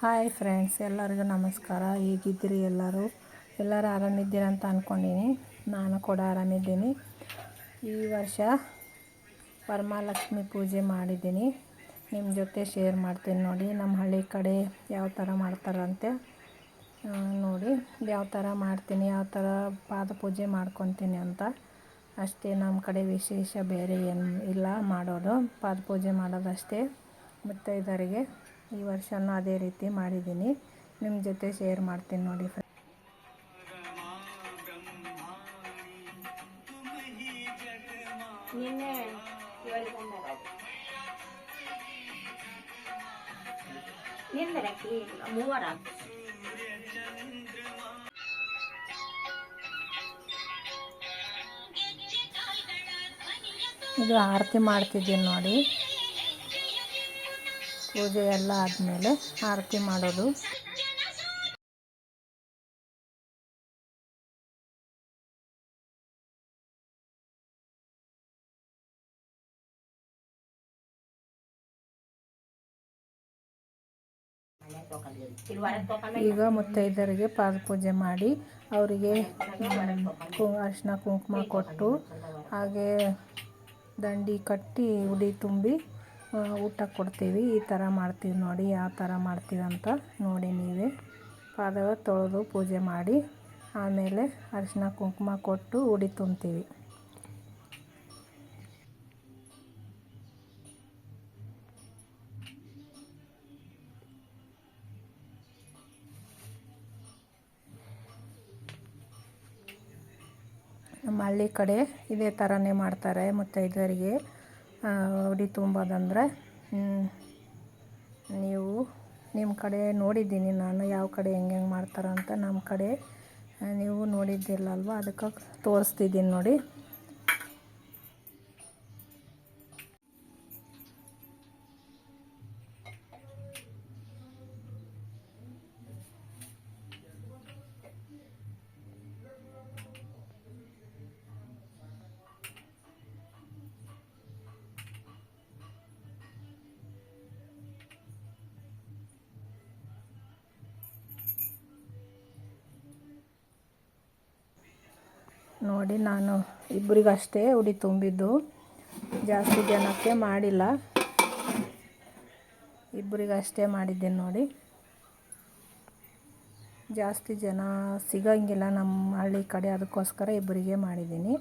Hi friends ಎಲ್ಲರಿಗೂ ನಮಸ್ಕಾರ. ಹೇಗಿದ್ದೀರಿ ಎಲ್ಲರೂ? ಎಲ್ಲರೂ ಆರಾಮಿದ್ದೀರಂತ ಅಂತ ಅಂದ್ಕೊಂಡೀನಿ ನಾನು ಕೂಡ ಆರಾಮಿದ್ದೀನಿ. ಈ ವರ್ಷ ವರಮಹಾಲಕ್ಷ್ಮಿ ಪೂಜೆ ಮಾಡಿದ್ದೀನಿ. ನಿಮ್ಮ ಜೊತೆ ಶೇರ್ ಮಾಡ್ತೀನಿ ನೋಡಿ. ನಮ್ಮ ಹಳ್ಳಿ ಕಡೆ ಯಾವ ಥರ ಮಾಡ್ತಾರಂತೆ? ನೋಡಿ. ಯಾವ ಥರ ಮಾಡ್ತೀನಿ, ಯಾವ ಥರ ಪಾದ ಪೂಜೆ ಮಾಡ್ಕೊತೀನಿ ಅಂತ. ಅಷ್ಟೇ ನಮ್ಮ ಕಡೆ ವಿಶೇಷ ಬೇರೆ ಏನು ಇಲ್ಲ ಮಾಡೋದು. ಪಾದ ಪೂಜೆ ಮಾಡೋದಷ್ಟೇ ಮುತ್ತೈದರಿಗೆ. ಈ ವರ್ಷನೂ ಅದೇ ರೀತಿ ಮಾಡಿದ್ದೀನಿ. ನಿಮ್ಮ ಜೊತೆ ಶೇರ್ ಮಾಡ್ತೀನಿ ನೋಡಿ ಫ್ರೆಂಡ್ ನಿನ್ನೆ ಮೂವರ? ಇದು ಆರತಿ ಮಾಡ್ತಿದ್ದೀನಿ ನೋಡಿ. ಪೂಜೆ ಎಲ್ಲ ಆದಮೇಲೆ ಆರತಿ ಮಾಡೋದು. ಈಗ ಮುತ್ತೈದರಿಗೆ ಪಾದ ಪೂಜೆ ಮಾಡಿ ಅವರಿಗೆ ಅರಿಶಿನ ಕುಂಕುಮ ಕೊಟ್ಟು ಹಾಗೆ ದಂಡಿ ಕಟ್ಟಿ ಉಡಿ ತುಂಬಿ ಊಟ ಕೊಡ್ತೀವಿ. ಈ ಥರ ಮಾಡ್ತೀವಿ ನೋಡಿ ಯಾವ ಥರ ಮಾಡ್ತೀವಿ ಅಂತ ನೋಡಿ ನೀವೇ. ಪಾದವ ತೊಳೆದು ಪೂಜೆ ಮಾಡಿ, ಆಮೇಲೆ ಅರಿಶಿನ ಕುಂಕುಮ ಕೊಟ್ಟು ಉಡಿ ತುಂಬ್ತೀವಿ. ನಮ್ಮ ಹಳ್ಳಿ ಕಡೆ ಇದೇ ಥರನೇ ಮಾಡ್ತಾರೆ ಮುತ್ತೈದರಿಗೆ ಉಡಿ ತುಂಬೋದಂದ್ರೆ ನೀವು ನಿಮ್ಮ ಕಡೆ ನೋಡಿದ್ದೀನಿ ನಾನು ಯಾವ ಕಡೆ ಹೆಂಗೆ ಹೆಂಗೆ ಮಾಡ್ತಾರಂತ. ನಮ್ಮ ಕಡೆ ನೀವು ನೋಡಿದ್ದಿಲ್ಲ ಅಲ್ವಾ ಅದಕ್ಕೆ ತೋರಿಸ್ತಿದ್ದೀನಿ ನೋಡಿ. ನೋಡಿ, ನಾನು ಇಬ್ಬರಿಗಷ್ಟೇ ಉಡಿ ತುಂಬಿದ್ದು. ಜಾಸ್ತಿ ಜನಕ್ಕೆ ಮಾಡಿಲ್ಲ. ಇಬ್ಬರಿಗಷ್ಟೇ ಮಾಡಿದ್ದೀನಿ ನೋಡಿ. ಜಾಸ್ತಿ ಜನ ಸಿಗಂಗಿಲ್ಲ ನಮ್ಮ ಹಳ್ಳಿ ಕಡೆ, ಅದಕ್ಕೋಸ್ಕರ ಇಬ್ಬರಿಗೆ ಮಾಡಿದ್ದೀನಿ.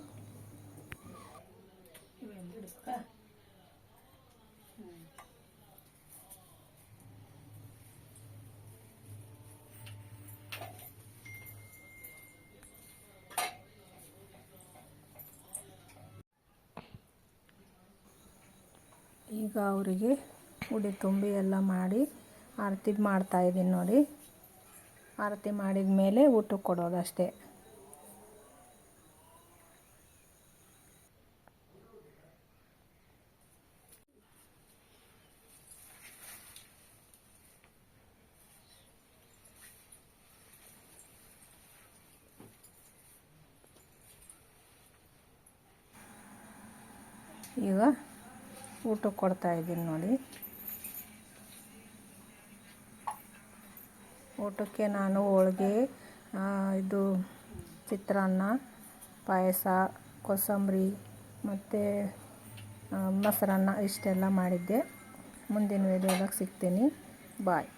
ಈಗ ಅವರಿಗೆ ಉಡಿ ತುಂಬಿ ಎಲ್ಲ ಮಾಡಿ ಆರತಿ ಮಾಡ್ತಾ ಇದ್ದೀನಿ ನೋಡಿ. ಆರತಿ ಮಾಡಿದ ಮೇಲೆ ಊಟಕ್ಕೆ ಕೊಡೋದು ಅಷ್ಟೇ. ಈಗ ಊಟಕ್ಕೆ ಕೊಡ್ತಾ ಇದ್ದೀನಿ ನೋಡಿ. ಊಟಕ್ಕೆ ನಾನು ಹೋಳಿಗೆ ಇದು ಚಿತ್ರಾನ್ನ, ಪಾಯಸ, ಕೋಸಂಬರಿ ಮತ್ತು ಮೊಸರನ್ನ ಇಷ್ಟೆಲ್ಲ ಮಾಡಿದ್ದೆ. ಮುಂದಿನ ವೀಡಿಯೋದಾಗ ಸಿಗ್ತೀನಿ. ಬಾಯ್